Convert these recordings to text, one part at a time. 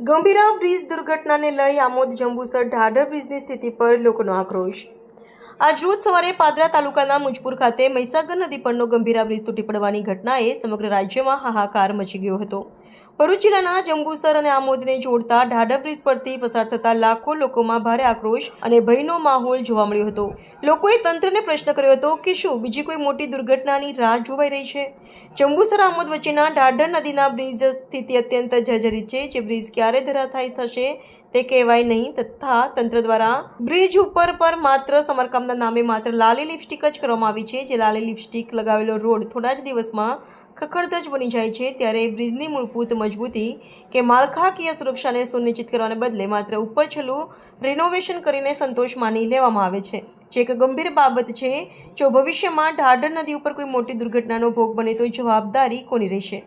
Gambhira bridge દુર્ઘટનાને લઈ આમોદ જંબુસર ઢાઢર બ્રિજની સ્થિતિ પર લોકોનો આક્રોશ. આજ રોજ સવારે પાદરા તાલુકાના મુજપુર ખાતે મહીસાગર નદી પરનો ગંભીરા બ્રિજ તૂટી પડવાની ઘટનાએ સમગ્ર રાજ્યમાં હાહાકાર મચી ગયો હતો. ભરૂચ જિલ્લાના જંબુસર અને આમોદને જોડતા ઢાઢર બ્રિજ પરથી પસાર થતા લાખો લોકોમાં ભારે આક્રોશ અને ભયનો માહોલ જોવા મળ્યો હતો. લોકોએ તંત્રને પ્રશ્ન કર્યો હતો કે શું બીજી કોઈ મોટી દુર્ઘટનાની રાહ જોવાઈ રહી છે? જંબુસર આમોદ વચ્ચેના ઢાઢર નદીના બ્રિજ સ્થિતિ અત્યંત જર્જરિત છે. જે બ્રિજ ક્યારે ધરાશાયી થશે તે કહેવાય નહીં તથા તંત્ર દ્વારા બ્રિજ ઉપર પર માત્ર સમારકામના નામે માત્ર લાલી લિપસ્ટિક જ કરવામાં આવી છે. જે લાલી લિપસ્ટિક લગાવેલો રોડ થોડા જ દિવસમાં ખખડધજ બની જાય છે ત્યારે બ્રિજની મૂળભૂત મજબૂતી કે માળખાકીય સુરક્ષાને સુનિશ્ચિત કરવાને બદલે માત્ર ઉપર છેલ્લું રિનોવેશન કરીને સંતોષ માની લેવામાં આવે છે. જે એક ગંભીર બાબત છે, જો ભવિષ્યમાં ઢાઢર નદી ઉપર કોઈ મોટી દુર્ઘટનાનો ભોગ બને તો જવાબદારી કોની રહેશે?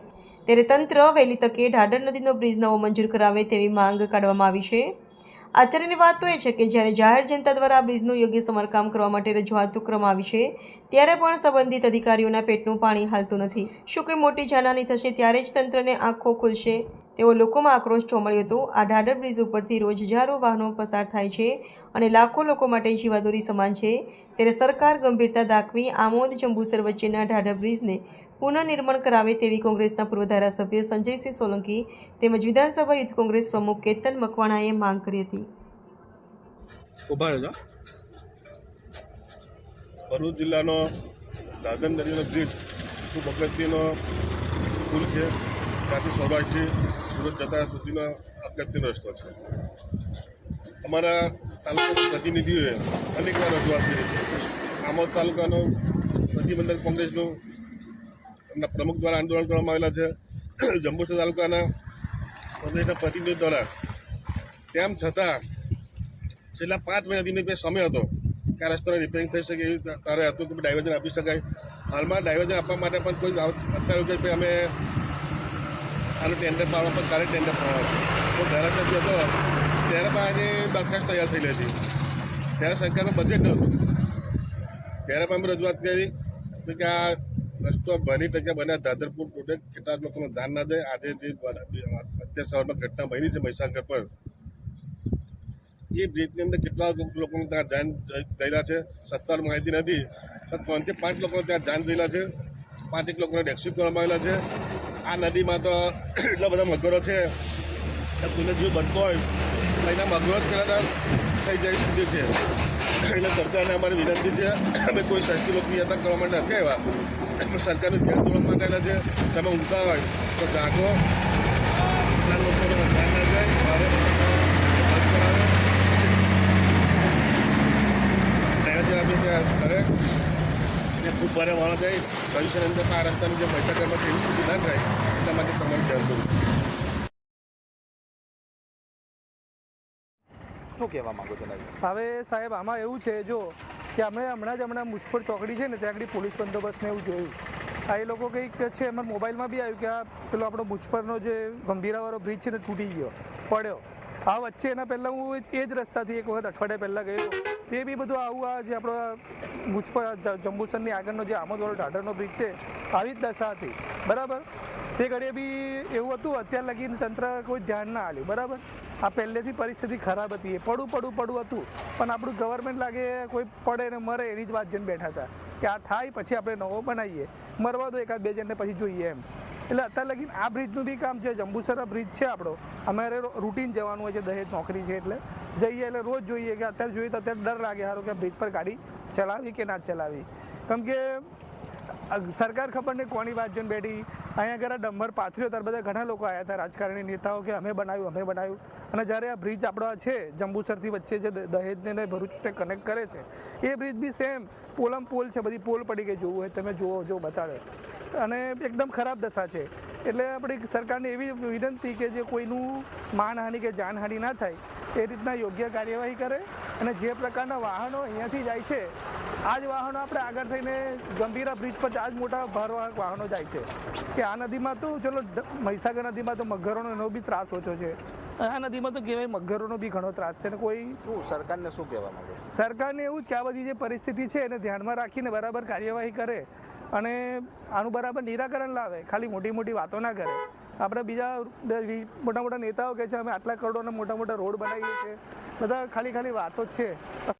ત્યારે તંત્ર વહેલી તકે ઢાઢર નદીનો બ્રિજ નવો મંજૂર કરાવે તેવી માંગ કાઢવામાં આવી છે. આશ્ચર્યની વાત તો એ છે કે જ્યારે જાહેર જનતા દ્વારા આ બ્રિજનું યોગ્ય સમારકામ કરવા માટે રજૂઆત કરવામાં આવી છે, ત્યારે પણ સંબંધિત અધિકારીઓના પેટનું પાણી હાલતું નથી. શું કોઈ મોટી જાનહાની થશે ત્યારે જ તંત્રને આંખો ખુલશે? તેવો લોકોમાં આક્રોશ ચોમળ્યો હતો. આ ઢાડર બ્રિજ ઉપરથી રોજ હજારો વાહનો પસાર થાય છે અને લાખો લોકો માટે જીવાદોરી સમાન છે. ત્યારે સરકાર ગંભીરતા દાખવી, આમોદ જંબુસર વચ્ચેના ઢાડર બ્રિજને પુનઃનિર્માણ કરાવે તેવી કોંગ્રેસના પૂર્વ ધારાસભ્ય સંજયસિંહ સોલંકી તેમજ વિધાનસભા યુથ કોંગ્રેસ પ્રમુખ કેતન મકવાણાએ માંગ કરી હતી. ભરૂચ જિલ્લાનો દાદન નદીનો બ્રિજ ખૂબ અગત્યનો પુલ છે. ત્યાંથી સૌરાષ્ટ્રથી સુરત જતા સુધીનો અગત્યનો રસ્તો છે. અમારા તાલુકાના પ્રતિનિધિઓએ અનેકવાર રજૂઆત કરી છે. આમોદ તાલુકાનો પ્રતિબંધક કોંગ્રેસનું એમના પ્રમુખ દ્વારા આંદોલન કરવામાં આવેલા છે. જંબુસર તાલુકાના કોંગ્રેસના પ્રતિનિધિ દ્વારા. તેમ છતાં, છેલ્લા પાંચ મહિનાથી મેં સમય હતો કે આ રસ્તાને રિપેરિંગ થઈ શકે એવી તારે હતું કે ડાયવર્જન આપી શકાય. હાલમાં ડાયવર્જન આપવા માટે પણ કોઈ અત્યારે કે અમે આનું ટેન્ડર પાડવા પણ કાલે ટેન્ડર પાડવા તો ધારાસભ્ય હતો, ત્યારે પણ આજે દરખાસ્ત તૈયાર થયેલી હતી. ત્યારે સરકારનું બજેટ નહોતું. ત્યારે પણ અમે રજૂઆત કરી કે આ રસ્તો બની ટકા બન્યા દાદરપુર તૂટે કેટલાક લોકોને જાન ના જાય આજે જે અત્યાર સવારમાં ઘટના બની છે મહીસાગર પર. એ બ્રિજની અંદર કેટલા લોકો- લોકોને ત્યાં જાન ગયેલા છે. સત્તાવાર માહિતી નથી. ત્રણથી પાંચ લોકોને ત્યાં જાન ગયેલા છે. પાંચેક લોકોને રેસ્ક્યુ કરવામાં આવેલા છે. આ નદીમાં તો એટલા બધા મગરો છે. કોઈને જીવ બનતો હોય એના મગરો જ પહેલાં થઈ જાય સુધી છે. એટલે સરકારને અમારી વિનંતી છે, અમે કોઈ સસ્તી લોકપ્રિયતા કરવા માટે નથી આવ્યા. સરકારને ધ્યાન દોરવા માટે આવેલા છે, તમે ઊંઘતા હોય તો જાગો. ના જાય બંધ આપણે કરે અને ખૂબ ભારે વાળા જાય અંદર આ રસ્તાની જે પૈસા કરવા એવી સ્થિતિ ના થાય એટલા માટે તમારે ધ્યાન દોરવું. શું કહેવા માંગો છો હવે સાહેબ, આમાં એવું છે, જો કે અમે હમણાં જ હમણાં મુજપર ચોકડી છે ને, ત્યાં આગળ પોલીસ બંદોબસ્તને એવું જોયું. આ એ લોકો કંઈક છે અમારા મોબાઈલમાં બી આવ્યું કે આ પેલો આપણો મુજપરનો જે ગંભીરાવાળો બ્રિજ છે ને, તૂટી ગયો, પડ્યો. આ વચ્ચે એના પહેલાં હું એ જ રસ્તાથી એક વખત અઠવાડિયા પહેલાં ગયો તે બી બધું આવું આ જે આપણો મુજપર જ- જંબુસરની આગળનો જે આમોદવાળો ઢાઢરનો બ્રિજ છે, આવી જ દશા હતી. બરાબર? તે ઘડીએ બી એવું હતું, અત્યાર લગીને તંત્ર કોઈ ધ્યાન ના આલ્યું બરાબર? આ પહેલેથી પરિસ્થિતિ ખરાબ હતી. એ પડું પડું પડું હતું. પણ આપણું ગવર્મેન્ટ લાગે કોઈ પડે ને મરે એની જ વાત જઈને બેઠા હતા. કે આ થાય, પછી આપણે નવો બનાવીએ. મરવા દો એકાદ બે જણને, પછી જોઈએ એમ. એટલે અત્યારે લગીન આ બ્રિજનું બી કામ છે. જંબુસરા બ્રિજ છે આપણો. અમારે રૂટીન જવાનું હોય છે. દહેજ નોકરી છે એટલે. જઈએ એટલે રોજ જોઈએ કે અત્યારે જોઈએ તો અત્યારે ડર લાગે. સારું કે બ્રિજ પર ગાડી ચલાવી કે ના ચલાવી? કેમ કે સરકાર ખબર નહીં કોની વાત જોઈને બેઠી. અહીંયા આગળ ડંબર પાથર્યો, ત્યારે બધા ઘણા લોકો આવ્યા હતા, રાજકારણી નેતાઓ કે અમે બનાવ્યું અમે બનાવ્યું. અને જ્યારે આ બ્રિજ આપણો આ છે, જંબુસરથી વચ્ચે જે દહેજને ભરૂચને ભરૂચ કનેક્ટ કરે છે, એ બ્રિજ બી સેમ પોલમ પોલ છે, બધી પોલ પડી ગઈ, જોવું હોય તમે જુઓ, જો બતાડે. અને એકદમ ખરાબ દશા છે. એટલે આપણી સરકારને એવી વિનંતી કે જે કોઈનું માનહાનિ કે જાનહાનિ ના થાય એ રીતના યોગ્ય કાર્યવાહી કરે અને જે પ્રકારના વાહનો અહીંયાથી જાય છે આ જ વાહનો આપણે આગળ થઈને ગંભીરા બ્રિજ પર આ જ મોટા ભારવાહક વાહનો જાય છે. કે આ નદીમાં તો ચલો મહીસાગર નદીમાં તો મગરોનો એનો બી ત્રાસ ઓછો છે. આ નદીમાં તો કહેવાય મગરોનો બી ઘણો ત્રાસ છે ને કોઈ શું સરકારને શું કહેવા માંગે? સરકારને એવું જ કે આ બધી જે પરિસ્થિતિ છે એને ધ્યાનમાં રાખીને બરાબર કાર્યવાહી કરે અને આનું બરાબર નિરાકરણ લાવે ખાલી મોટી મોટી વાતો ના કરે. આપણે બીજા મોટા મોટા નેતાઓ કહે છે, અમે આટલા કરોડોના મોટા મોટા રોડ બનાવીએ છીએ. બધા ખાલી ખાલી વાતો જ છે.